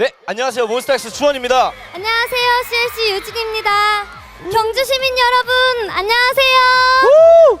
네, 안녕하세요. 몬스타엑스 주원입니다. 안녕하세요. CLC 유진입니다. 경주 시민 여러분, 안녕하세요.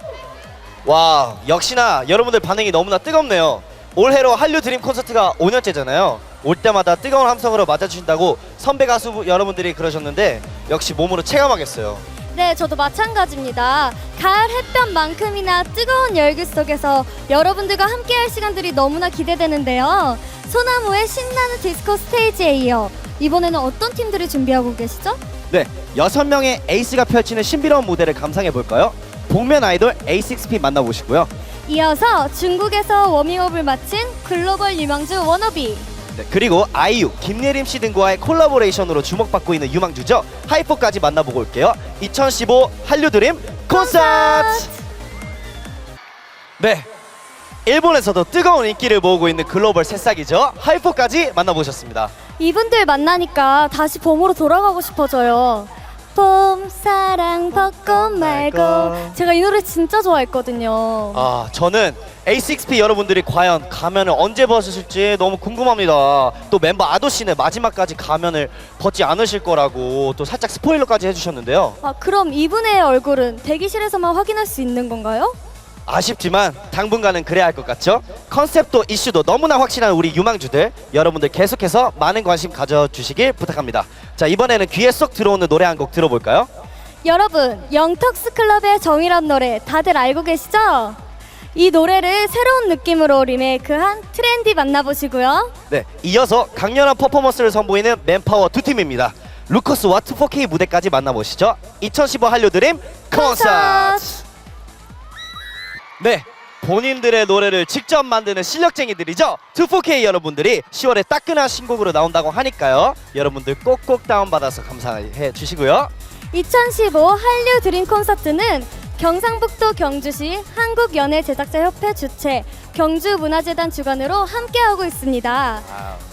와, 역시나 여러분들 반응이 너무나 뜨겁네요. 올해로 한류 드림 콘서트가 5년째잖아요. 올 때마다 뜨거운 함성으로 맞아주신다고 선배 가수 여러분들이 그러셨는데 역시 몸으로 체감하겠어요. 네, 저도 마찬가지입니다. 가을 햇볕만큼이나 뜨거운 열기 속에서 여러분들과 함께할 시간들이 너무나 기대되는데요. 소나무의 신나는 디스코 스테이지에 이어 이번에는 어떤 팀들이 준비하고 계시죠? 네, 여섯 명의 에이스가 펼치는 신비로운 무대를 감상해 볼까요? 복면 아이돌 A6P 만나보시고요. 이어서 중국에서 워밍업을 마친 글로벌 유망주 워너비 네, 그리고 아이유, 김예림 씨 등과의 콜라보레이션으로 주목받고 있는 유망주죠. 하이퍼까지 만나보고 올게요. 2015 한류 드림 콘서트. 네. 일본에서도 뜨거운 인기를 모으고 있는 글로벌 새싹이죠. 하이퍼까지 만나보셨습니다. 이분들 만나니까 다시 봄으로 돌아가고 싶어져요. 봄 사랑 벚꽃 말고 말고. 제가 이 노래 진짜 좋아했거든요. 아, 저는 A6P 여러분들이 과연 가면을 언제 벗으실지 너무 궁금합니다. 또 멤버 아도 씨는 마지막까지 가면을 벗지 않으실 거라고 또 살짝 스포일러까지 해주셨는데요. 아, 그럼 이분의 얼굴은 대기실에서만 확인할 수 있는 건가요? 아쉽지만 당분간은 그래야 할 것 같죠? 컨셉도 이슈도 너무나 확실한 우리 유망주들 여러분들 계속해서 많은 관심 가져주시길 부탁합니다. 자 이번에는 귀에 쏙 들어오는 노래 한 곡 들어볼까요? 여러분, 영턱스 클럽의 정이란 노래 다들 알고 계시죠? 이 노래를 새로운 느낌으로 리메이크한 트렌디 만나보시고요. 네, 이어서 강렬한 퍼포먼스를 선보이는 맨파워 두 팀입니다. 루커스와 2 4K 무대까지 만나보시죠. 2015 한류 드림 콘서트. 네, 본인들의 노래를 직접 만드는 실력쟁이들이죠. 2 4K 여러분들이 10월에 따끈한 신곡으로 나온다고 하니까요. 여러분들 꼭꼭 다운받아서 감상해 주시고요. 2015 한류 드림 콘서트는 경상북도 경주시 한국연예제작자협회 주최 경주문화재단 주관으로 함께하고 있습니다.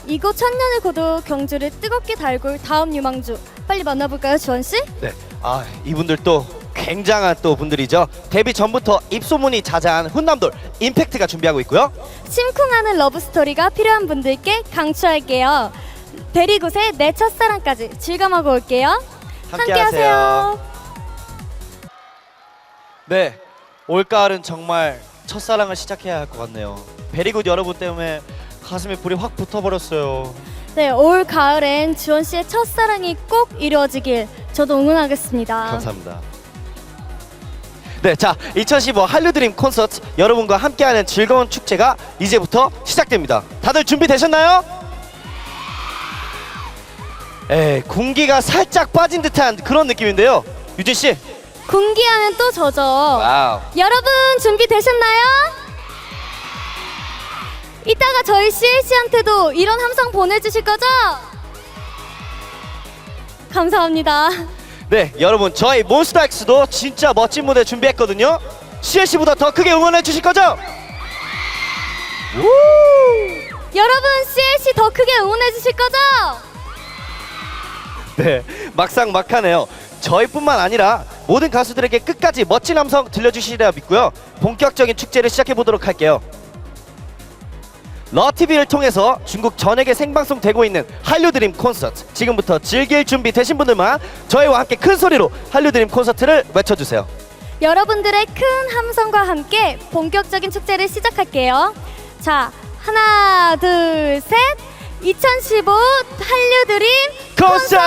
이곳 천년의 고도 경주를 뜨겁게 달굴 다음 유망주 빨리 만나볼까요, 주원 씨? 네, 아 이분들 또 굉장한 또 분들이죠. 데뷔 전부터 입소문이 자자한 훈남돌 임팩트가 준비하고 있고요. 심쿵하는 러브 스토리가 필요한 분들께 강추할게요. 베리굿의 내 첫사랑까지 즐감하고 올게요. 함께하세요. 네, 올가을은 정말 첫사랑을 시작해야 할 것 같네요. 베리굿 여러분 때문에 가슴에 불이 확 붙어버렸어요. 네, 올 가을엔 주원 씨의 첫사랑이 꼭 이루어지길 저도 응원하겠습니다. 감사합니다. 네, 자, 2015 한류드림 콘서트 여러분과 함께하는 즐거운 축제가 이제부터 시작됩니다. 다들 준비되셨나요? 에, 공기가 살짝 빠진 듯한 그런 느낌인데요. 유진 씨, 군기하면 또 저죠. 와우. 여러분 준비되셨나요? 이따가 저희 CLC한테도 이런 함성 보내주실 거죠? 감사합니다. 네, 여러분 저희 몬스타엑스도 진짜 멋진 무대 준비했거든요. CLC보다 더 크게 응원해 주실 거죠? 여러분 CLC 더 크게 응원해 주실 거죠? 네, 막상 막하네요. 저희뿐만 아니라 모든 가수들에게 끝까지 멋진 함성 들려주시리라 믿고요. 본격적인 축제를 시작해 보도록 할게요. 러티비를 통해서 중국 전역에 생방송 되고 있는 한류드림 콘서트 지금부터 즐길 준비 되신 분들만 저희와 함께 큰 소리로 한류드림 콘서트를 외쳐주세요. 여러분들의 큰 함성과 함께 본격적인 축제를 시작할게요. 자, 하나, 둘, 셋. 2015 한류 드림 콘서트! 우!